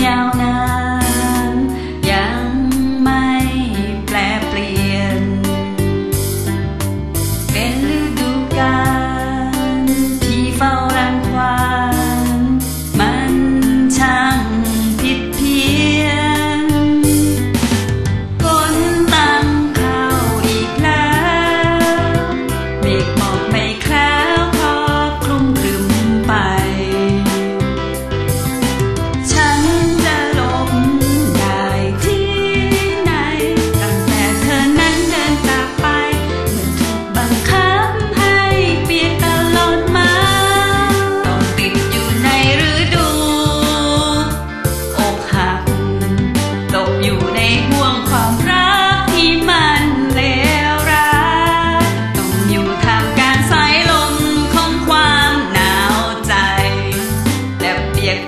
nhau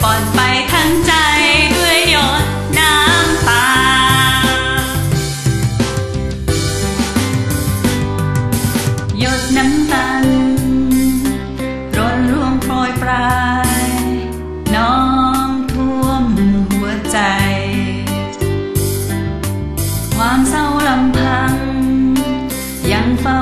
ปลอดไปทั้งใจด้วยหยดน้ำตา หยดน้ำตาร้นร่วงโปรยปลาย น้อมท่วมหัวใจ ความเศร้าลำพัง ยังเฝ้า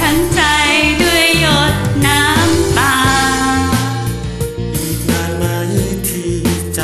ทั้งใจด้วยหยดน้ำตาอีานที่ใจ